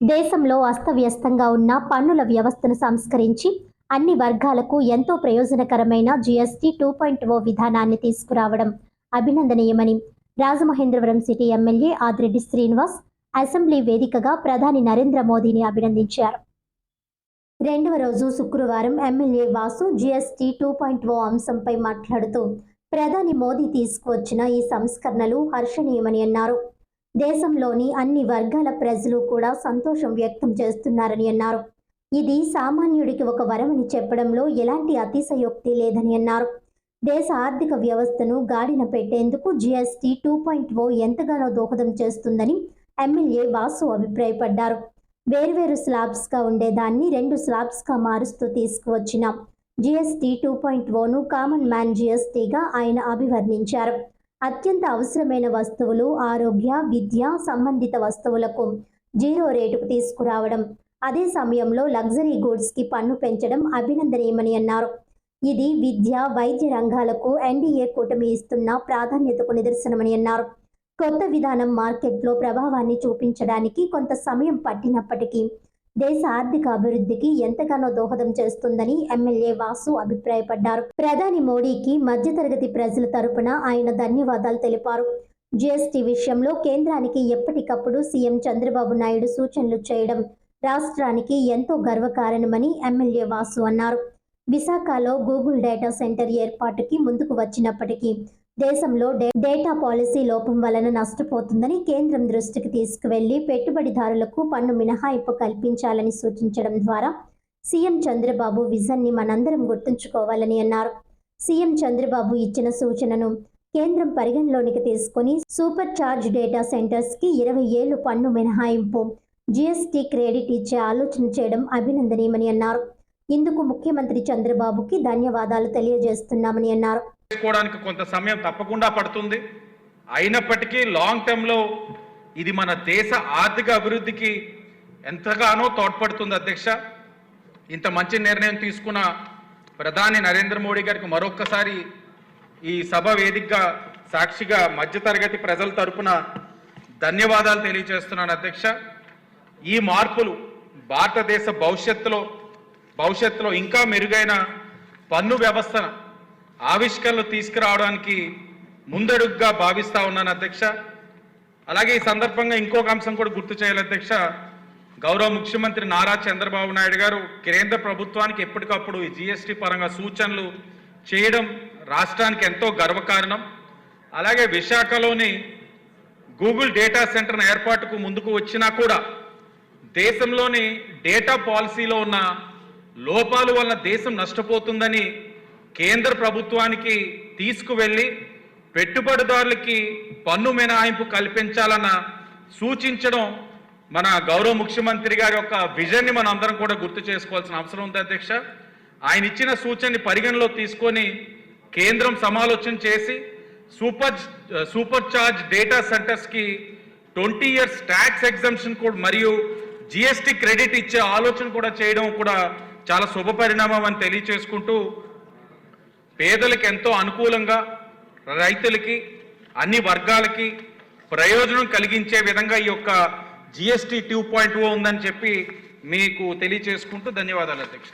దేశంలో అస్తవ్యస్తంగా ఉన్న పన్నుల వ్యవస్థను సంస్కరించి అన్ని వర్గాలకు ఎంతో ప్రయోజనకరమైన జీఎస్టీ టూ పాయింట్ ఓ విధానాన్ని తీసుకురావడం అభినందనీయమని Rajamahendravaram city MLA Adireddy Srinivas assembly వేదికగా ప్రధాని నరేంద్ర మోదీని అభినందించారు. రెండవ రోజు శుక్రవారం MLA Vasu GST two point O అంశంపై మాట్లాడుతూ ప్రధాని మోదీ తీసుకువచ్చిన ఈ సంస్కరణలు హర్షణీయమని అన్నారు. దేశంలోని అన్ని వర్గాల ప్రజలు కూడా సంతోషం వ్యక్తం చేస్తున్నారని అన్నారు. ఇది సామాన్యుడికి ఒక వరమని చెప్పడంలో ఎలాంటి అతిశయోక్తి లేదని అన్నారు. దేశ ఆర్థిక వ్యవస్థను గాడిన పెట్టేందుకు జీఎస్టీ టూ పాయింట్ ఓ ఎంతగానో దోహదం చేస్తుందని ఎమ్మెల్యే వాసు అభిప్రాయపడ్డారు. వేర్వేరు స్లాబ్స్గా ఉండేదాన్ని రెండు స్లాబ్స్గా మారుస్తూ తీసుకువచ్చిన జీఎస్టీ టూ పాయింట్ ఓను కామన్ మ్యాన్ జీఎస్టీగా ఆయన అభివర్ణించారు. అత్యంత అవసరమైన వస్తువులు ఆరోగ్య విద్య సంబంధిత వస్తువులకు జీరో రేటుకు తీసుకురావడం. అదే సమయంలో లగ్జరీ గూడ్స్కి పన్ను పెంచడం అభినందనీయమని అన్నారు. ఇది విద్య వైద్య రంగాలకు ఎన్డీఏ కూటమి ఇస్తున్న ప్రాధాన్యతకు నిదర్శనమని అన్నారు. కొత్త విధానం మార్కెట్లో ప్రభావాన్ని చూపించడానికి కొంత సమయం పట్టినప్పటికీ దేశ ఆర్థిక అభివృద్ధికి ఎంతగానో దోహదం చేస్తుందని ఎమ్మెల్యే వాసు అభిప్రాయపడ్డారు. ప్రధాని మోడీకి మధ్యతరగతి ప్రజల తరపున ఆయన ధన్యవాదాలు తెలిపారు. జీఎస్టీ విషయంలో కేంద్రానికి ఎప్పటికప్పుడు సీఎం చంద్రబాబు నాయుడు సూచనలు చేయడం రాష్ట్రానికి ఎంతో గర్వకారణమని ఎమ్మెల్యే వాసు అన్నారు. విశాఖలో గూగుల్ డేటా సెంటర్ ఏర్పాటుకి ముందుకు వచ్చినప్పటికీ దేశంలో డేటా పాలసీ లోపం వలన నష్టపోతుందని కేంద్రం దృష్టికి తీసుకువెళ్ళి పెట్టుబడిదారులకు పన్ను మినహాయింపు కల్పించాలని సూచించడం ద్వారా సీఎం చంద్రబాబు విజన్ని మనందరం గుర్తుంచుకోవాలని అన్నారు. సీఎం చంద్రబాబు ఇచ్చిన సూచనను కేంద్రం పరిగణలోనికి తీసుకుని సూపర్ చార్జ్ డేటా సెంటర్స్కి ఇరవై ఏళ్ళు పన్ను మినహాయింపు జీఎస్టీ క్రెడిట్ ఇచ్చే ఆలోచన చేయడం అభినందనీయమని అన్నారు. ఇందుకు ముఖ్యమంత్రి చంద్రబాబుకి ధన్యవాదాలు తెలియజేస్తున్నామని అన్నారు. చేసుకోవడానికి కొంత సమయం తప్పకుండా పడుతుంది. అయినప్పటికీ లాంగ్ టర్మ్లో ఇది మన దేశ ఆర్థిక అభివృద్ధికి ఎంతగానో తోడ్పడుతుంది అధ్యక్ష. ఇంత మంచి నిర్ణయం తీసుకున్న ప్రధాని నరేంద్ర మోడీ గారికి మరొక్కసారి ఈ సభ వేదికగా సాక్షిగా మధ్యతరగతి ప్రజల తరపున ధన్యవాదాలు తెలియజేస్తున్నాను అధ్యక్ష. ఈ మార్పులు భారతదేశ భవిష్యత్తులో భవిష్యత్తులో ఇంకా మెరుగైన పన్ను వ్యవస్థను ఆవిష్కరణలు తీసుకురావడానికి ముందడుగ్గా భావిస్తా ఉన్నాను అధ్యక్ష. అలాగే ఈ సందర్భంగా ఇంకొక అంశం కూడా గుర్తు చేయాలి అధ్యక్ష. గౌరవ ముఖ్యమంత్రి నారా చంద్రబాబు నాయుడు గారు కేంద్ర ప్రభుత్వానికి ఎప్పటికప్పుడు ఈ జిఎస్టీ పరంగా సూచనలు చేయడం రాష్ట్రానికి ఎంతో గర్వకారణం. అలాగే విశాఖలోని గూగుల్ డేటా సెంటర్ ఏర్పాటుకు ముందుకు వచ్చినా కూడా దేశంలోని డేటా పాలసీలో ఉన్న లోపాలు వల్ల దేశం నష్టపోతుందని కేంద్ర ప్రభుత్వానికి తీసుకువెళ్ళి పెట్టుబడిదారులకి పన్ను మినహాయింపు కల్పించాలన్న సూచించడం మన గౌరవ ముఖ్యమంత్రి గారి యొక్క విజన్ని మనం అందరం కూడా గుర్తు చేసుకోవాల్సిన అవసరం ఉంది అధ్యక్ష. ఆయన ఇచ్చిన సూచనని పరిగణలో తీసుకొని కేంద్రం సమాలోచన చేసి సూపర్ సూపర్ చార్జ్ డేటా సెంటర్స్కి ట్వంటీ ఇయర్స్ ట్యాక్స్ ఎగ్జామ్షన్ కూడా మరియు జిఎస్టి క్రెడిట్ ఇచ్చే ఆలోచన కూడా చేయడం కూడా చాలా శుభ పరిణామం అని తెలియచేసుకుంటూ పేదలకు ఎంతో అనుకూలంగా రైతులకి అన్ని వర్గాలకి ప్రయోజనం కలిగించే విధంగా ఈ యొక్క జిఎస్టీ టూ పాయింట్ ఉందని చెప్పి మీకు తెలియచేసుకుంటూ ధన్యవాదాలు అధ్యక్ష.